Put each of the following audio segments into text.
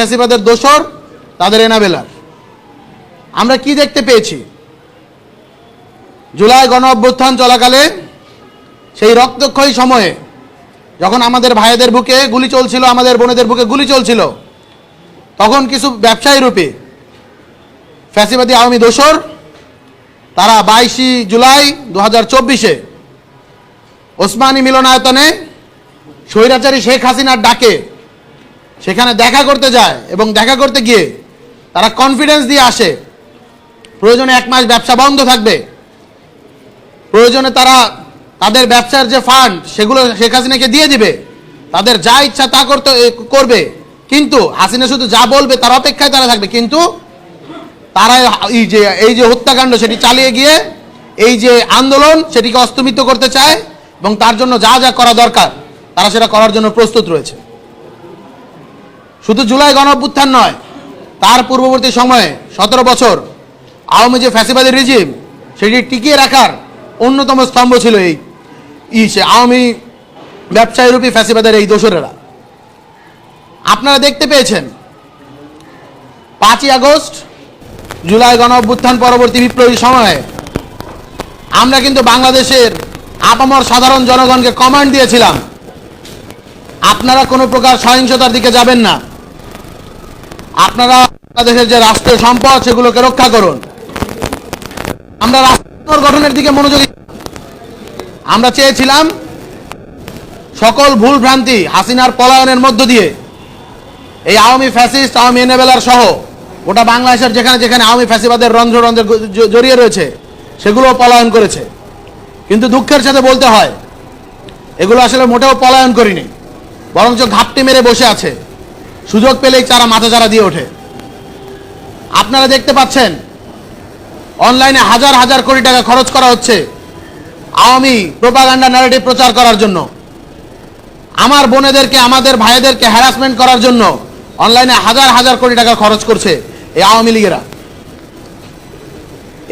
ফ্যাসিবাদের দোসর তাদের এনাবেলার। আমরা কি দেখতে পেয়েছি? জুলাই গণ অভ্যুত্থান চলাকালে সেই রক্তক্ষয়ী সময়ে যখন আমাদের ভাইদের বুকে গুলি চলছিল, আমাদের বোনেদের বুকে গুলি চলছিল, তখন কিছু ব্যবসায়ী রূপে ফ্যাসিবাদী আওয়ামী দোসর তারা বাইশে জুলাই দু হাজার চব্বিশে ওসমানী মিলনায়তনে স্বৈরাচারী শেখ হাসিনার ডাকে সেখানে দেখা করতে যায় এবং দেখা করতে গিয়ে তারা কনফিডেন্স দিয়ে আসে। প্রয়োজনে এক মাস ব্যবসা বন্ধ থাকবে। প্রয়োজনে তারা তাদের ব্যবসার যে ফান্ড সেগুলো শেখ হাসিনাকে দিয়ে দিবে। তাদের যা ইচ্ছা তা করতে করবে। কিন্তু হাসিনা শুধু যা বলবে তার অপেক্ষায় তারা থাকবে। কিন্তু তারা এই যে এই যে হত্যাকাণ্ড সেটি চালিয়ে গিয়ে, এই যে আন্দোলন সেটিকে অস্তমিত করতে চায় এবং তার জন্য যা যা করা দরকার, তারা সেটা করার জন্য প্রস্তুত রয়েছে। শুধু জুলাই গণ অভ্যুত্থান নয়, তার পূর্ববর্তী সময়ে সতেরো বছর আওয়ামী যে ফ্যাসিবাদী রিজিম, সেটি টিকিয়ে রাখার অন্যতম স্তম্ভ ছিল এই ই সে আওয়ামী ব্যবসায়ী রূপী ফ্যাসিবাদের এই দোসরেরা। আপনারা দেখতে পেয়েছেন, পাঁচই আগস্ট, জুলাই গণ অভ্যুত্থান পরবর্তী বিপ্লবী সময়ে আমরা কিন্তু বাংলাদেশের আপামর সাধারণ জনগণকে কমান্ড দিয়েছিলাম। আপনারা কোনো প্রকার সহিংসতার দিকে যাবেন না। আপনারা বাংলাদেশের যে রাষ্ট্রীয় সম্পদ, সেগুলোকে রক্ষা করুন। আমরা রাষ্ট্র গঠনের দিকে মনোযোগী। আমরা চেয়েছিলাম সকল ভুল ভ্রান্তি হাসিনার পলায়নের মধ্য দিয়ে এই আওয়ামী ফ্যাসিস্ট, আওয়ামী এনেবেলার সহ গোটা বাংলাদেশের যেখানে যেখানে আওয়ামী ফ্যাসিবাদের রন্ধ্র রন্ধ্রে জড়িয়ে রয়েছে সেগুলো পলায়ন করেছে। কিন্তু দুঃখের সাথে বলতে হয়, এগুলো আসলে মোটেও পলায়ন করিনি, বরঞ্চ ঘাপটি মেরে বসে আছে। সুযোগ পেলেই তারা মাথা চারা দিয়ে ওঠে। আপনারা দেখতে পাচ্ছেন, অনলাইনে হাজার হাজার কোটি টাকা খরচ করা হচ্ছে আওয়ামী প্রোপাগান্ডা ন্যারেটিভ প্রচার করার জন্য। আমার বোনেদেরকে, আমাদের ভাইদেরকে হ্যারাসমেন্ট করার জন্য অনলাইনে হাজার হাজার কোটি টাকা খরচ করছে এই আওয়ামী লীগেরা।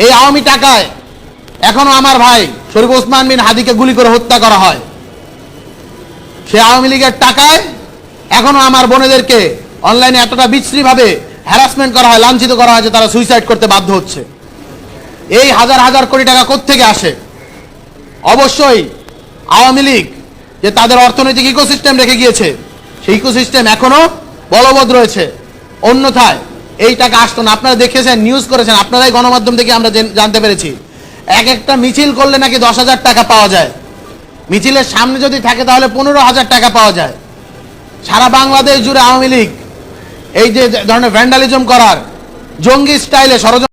এই আওয়ামী টাকায় এখনও আমার ভাই শরীফ ওসমান বিন হাদিকে গুলি করে হত্যা করা হয়। সে আওয়ামী লীগের টাকায় এখনও আমার বোনেদেরকে অনলাইনে এতটা বিশ্রীভাবে হ্যারাসমেন্ট করা হয়, লাঞ্ছিত করা হয় যে তারা সুইসাইড করতে বাধ্য হচ্ছে। এই হাজার হাজার কোটি টাকা কোত্থেকে আসে? অবশ্যই আওয়ামী লীগ যে তাদের অর্থনৈতিক ইকোসিস্টেম রেখে গিয়েছে, সেই ইকোসিস্টেম এখনও বলবৎ রয়েছে। অন্যথায় এই টাকা আসতো না। আপনারা দেখেছেন নিউজ করেছেন, আপনারাই গণমাধ্যম থেকে আমরা জানতে পেরেছি। এক একটা মিছিল করলে নাকি দশ হাজার টাকা পাওয়া যায়। মিছিলের সামনে যদি থাকে তাহলে পনেরো হাজার টাকা পাওয়া যায়। সারা বাংলাদেশ জুড়ে আওয়ামী লীগ এই যে ধরনের ভ্যান্ডালিজম করার জঙ্গি স্টাইলে ষড়যন্ত্র